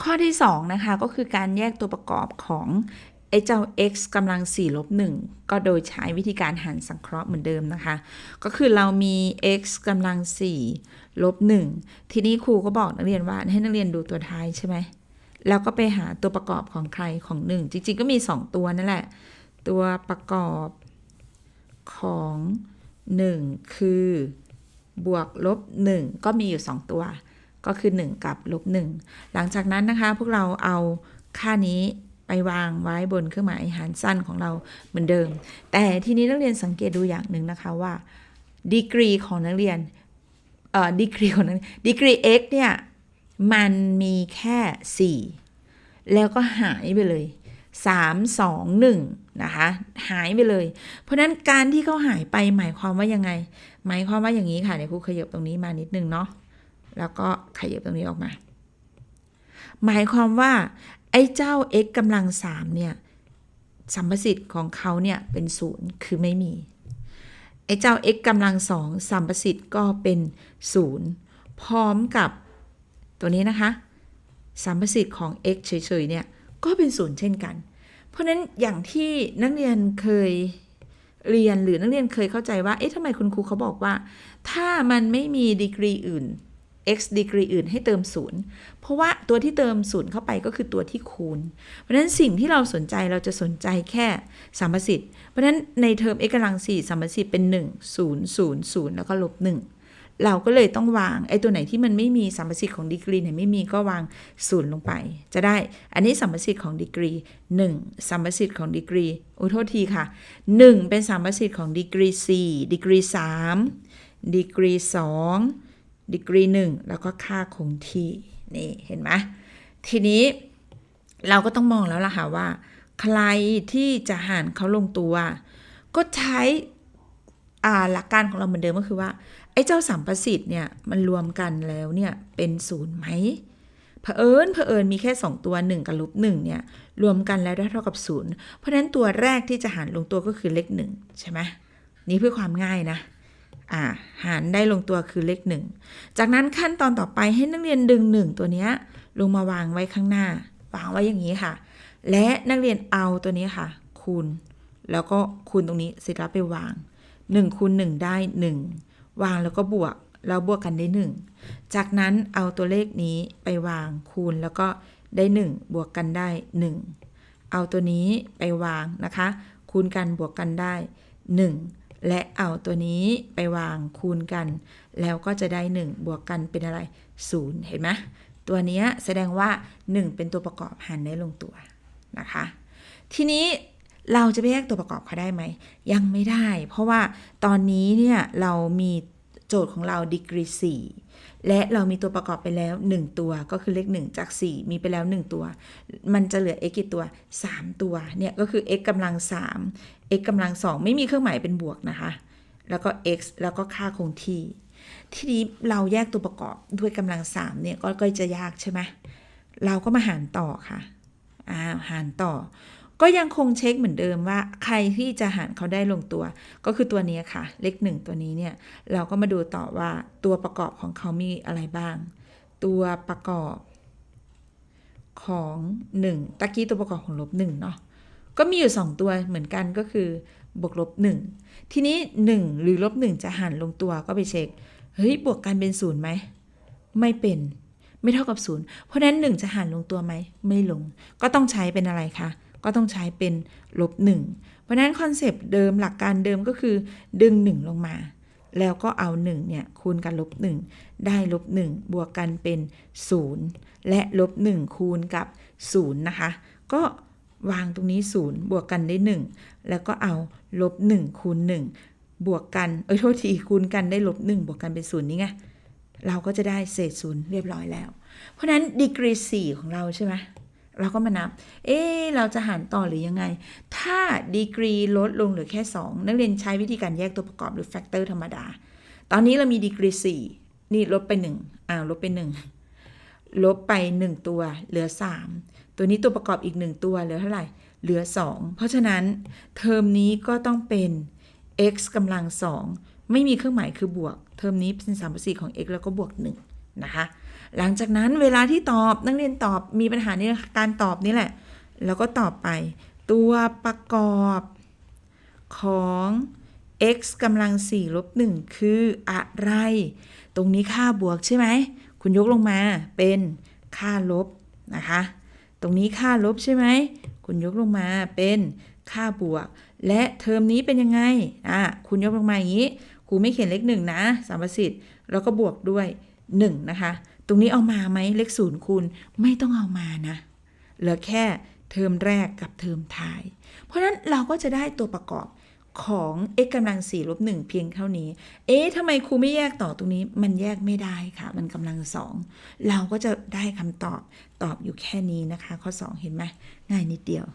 ข้อที่ 2 นะคะ ก็คือการแยกตัวประกอบของไอ้เจ้า x กำลัง4ลบ1ก็โดยใช้วิธีการหารสังเคราะห์เหมือนเดิมนะคะ ก็คือเรามี x กำลัง4ลบ1ทีนี้ครูก็บอกนักเรียนว่าให้นักเรียนดูตัวท้ายใช่ไหมแล้วก็ไปหาตัวประกอบของใครของ 1 จริงๆ ก็มี 2 ตัวนั่นแหละ ตัวประกอบของ 1 คือบวกลบ 1 ก็มีอยู่ 2 ตัว ก็คือ 1 กับลบ1หลังจากนั้นนะคะ พวกเราเอาค่านี้ไปวางไว้บนเครื่องหมายหารสั้นของเราเหมือนเดิม แต่ทีนี้นักเรียนสังเกตดูอย่างหนึ่งนะคะว่าดีกรีของนักเรียนเอ่อดีกรีของนักดีกรี x เนี่ย มันมีแค่ 4 แล้วก็หายไปเลย 3 2 1 นะคะ หายไปเลย เพราะนั้นการที่เขาหายไปหมายความว่ายังไง หมายความว่าอย่างนี้ค่ะเดี๋ยวครูขยับตรงนี้มานิดนึงเนาะ แล้วก็ขยับตรงนี้ออกมา หมายความว่าไอ้เจ้า x กำลัง3เนี่ยสัมประสิทธิ์ของเขาเนี่ยเป็นศูนย์คือไม่มี ไอ้เจ้า x กำลังสองสัมประสิทธิ์ก็เป็นศูนย์พร้อมกับตัวนี้นะคะ สัมประสิทธิ์ของ x เฉยๆเนี่ยก็เป็นศูนย์เช่นกัน เพราะฉะนั้นอย่างที่นักเรียนเคยเรียนหรือนักเรียนเคยเข้าใจว่า เอ๊ะทำไมคุณครูเขาบอกว่า ถ้ามันไม่มีดีกรีอื่น x ดีกรีอื่นให้เติมศูนย์เพราะว่าตัวที่เติมศูนย์เข้าไปก็คือตัวที่คูณ เพราะฉะนั้นสิ่งที่เราสนใจเราจะสนใจแค่สัมประสิทธิ์ เพราะฉะนั้นในเทอม x กำลัง 4สัมประสิทธิ์เป็น 1 0 0 0 แล้วก็ลบ 1 เราก็เลยต้องวางไอ้ตัวไหนที่มันไม่มีสัมประสิทธิ์ของดีกรีไหนไม่มีก็วางศูนย์ลงไป จะได้อันนี้สัมประสิทธิ์ของดีกรี 1 สัมประสิทธิ์ของดีกรีอุยโทษทีค่ะ 1 เป็นสัมประสิทธิ์ของดีกรี4ดีกรี3ดีกรี2 ดีกรี1แล้วก็ค่าคงที่นี่เห็นไหมทีนี้เราก็ต้องมองแล้วล่ะค่ะว่า ใครที่จะหารเขาลงตัว ก็ใช้หลักการของเราเหมือนเดิมก็คือว่า ไอ้เจ้าสัมประสิทธิ์เนี่ยมันรวมกันแล้วเนี่ยเป็นศูนย์ไหมเผอิญเผอิญมีแค่ 2 ตัว 1 กับลบ1เนี่ยรวมกันแล้วได้เท่ากับศูนย์เพราะฉะนั้นตัวแรกที่จะหารลงตัวก็คือเลข1ใช่ไหมนี่เพื่อความง่ายนะ อ่าหารได้ลงตัวคือเลข 1 จากนั้นขั้นตอนต่อไปให้นักเรียนดึง 1 ตัวนี้ลงมาวางไว้ข้างหน้า วางไว้อย่างนี้ค่ะ และนักเรียนเอาตัวนี้ค่ะ คูณ แล้วก็คูณตรงนี้เสร็จแล้วไปวาง1คูณ1ได้ 1 วางแล้วก็บวกแล้วบวกกันได้ 1 จากนั้นเอาตัวเลขนี้ไปวางคูณแล้วก็ได้ 1 บวกกันได้ 1 เอาตัวนี้ไปวางนะคะ คูณกันบวกกันได้ 1 และเอาตัวนี้ไปวางคูณกัน แล้วก็จะได้ 1 บวกกันเป็นอะไร 0 เห็นไหมตัวเนี้ยแสดงว่า 1 เป็นตัวประกอบหารได้ลงตัวนะคะ ทีนี้เราจะไปแยกตัวประกอบเขาได้ไหม ยังไม่ได้ เพราะว่าตอนนี้เนี่ยเรามีโจทย์ของเราดีกรี4และเรามีตัวประกอบไปแล้ว 1 ตัวก็คือเลข 1 จาก 4 มีไปแล้ว 1 ตัว มันจะเหลือ x กี่ตัว 3 ตัวเนี่ยก็คือ x กำลัง3 x กำลัง2ไม่มีเครื่องหมายเป็นบวกนะคะ แล้วก็ x แล้วก็ค่าคงที่ ทีนี้เราแยกตัวประกอบด้วยกำลัง3เนี่ยก็ก็จะยากใช่ไหมเราก็มาหารต่อค่ะอ่าหารต่อ ก็ยังคงเช็คเหมือนเดิมว่า ใครที่จะหารเขาได้ลงตัว ก็คือตัวนี้ค่ะ เลขหนึ่งตัวนี้เนี่ยเราก็มาดูต่อว่าตัวประกอบของเขามีอะไรบ้าง ตัวประกอบของ 1ตะกี้ตัวประกอบของลบ1เนาะ ก็มีอยู่ 2 ตัวเหมือนกันก็คือบวกลบ 1 ทีนี้ 1 หรือลบ 1 จะหารลงตัวก็ไปเช็ค เฮ้ย บวกกันเป็นศูนย์ไหม ไม่เป็น ไม่เท่ากับศูนย์เพราะนั้น 1 จะหารลงตัวไหม ไม่ลง ก็ต้องใช้เป็นอะไรคะ ก็ต้องใช้เป็นลบ 1 เพราะฉะนั้นคอนเซปต์เดิมหลักการเดิมก็คือดึง 1 ลงมา แล้วก็เอา 1 เนี่ย คูณกันลบ 1 ได้ลบ 1 บวกกันเป็น 0 และลบ 1 คูณกับ 0 นะคะ ก็ วางตรงนี้ 0 บวกกันได้ 1 แล้วก็เอาลบ1คูณ1บวกกัน เอ้ยโทษทีคูณกันได้ลบ1บวกกันเป็น0นี่ไง เราก็จะได้เศษศูนย์เรียบร้อยแล้ว เพราะนั้นดีกรี 4 ของเราใช่ไหมเราก็มานับ เอ๊เราจะหารต่อหรือยังไง ถ้าดีกรีลดลงเหลือแค่ 2 นักเรียนใช้วิธีการแยกตัวประกอบหรือแฟกเตอร์ธรรมดา ตอนนี้เรามีดีกรี 4 นี่ลบไป1อ้าวลบไป1 ลบไป 1 ตัว เหลือ 3 ตัวนี้ตัวประกอบอีก 1 ตัวเหลือเท่าไหร่ เหลือ 2 เพราะฉะนั้นเทอมนี้ก็ต้องเป็น x กำลัง 2 ไม่มีเครื่องหมายคือบวก เทอมนี้เป็นสามสี่ของ x แล้วก็บวก 1 นะคะ หลังจากนั้นเวลาที่ตอบนักเรียนตอบมีปัญหาในการตอบนี่แหละ แล้วก็ตอบไป ตัวประกอบของ x กำลัง4ลบ1คืออะไร ตรงนี้ค่าบวกใช่ไหม คุณยกลงมาเป็นค่าลบนะคะ ตรงนี้ค่าลบใช่ไหม คุณยกลงมาเป็นค่าบวก และเทอมนี้เป็นยังไง อะ คุณยกลงมาอย่างนี้ ครูไม่เขียนเลขหนึ่งนะสามประสิทธิ์แล้วก็บวกด้วย 1 นะคะ ตรงนี้เอามาไหมเลขศูนย์คูณไม่ต้องเอามานะ เหลือแค่เทอมแรกกับเทอมท้าย เพราะฉะนั้นเราก็จะได้ตัวประกอบ ของ x กำลัง4ลบ1เพียงเท่านี้ เอ๊ะทำไมครูไม่แยกต่อตรงนี้ มันแยกไม่ได้ค่ะ มันกำลังสองเราก็จะได้คำตอบตอบอยู่แค่นี้นะคะ ข้อ 2 เห็นไหมง่ายนิดเดียว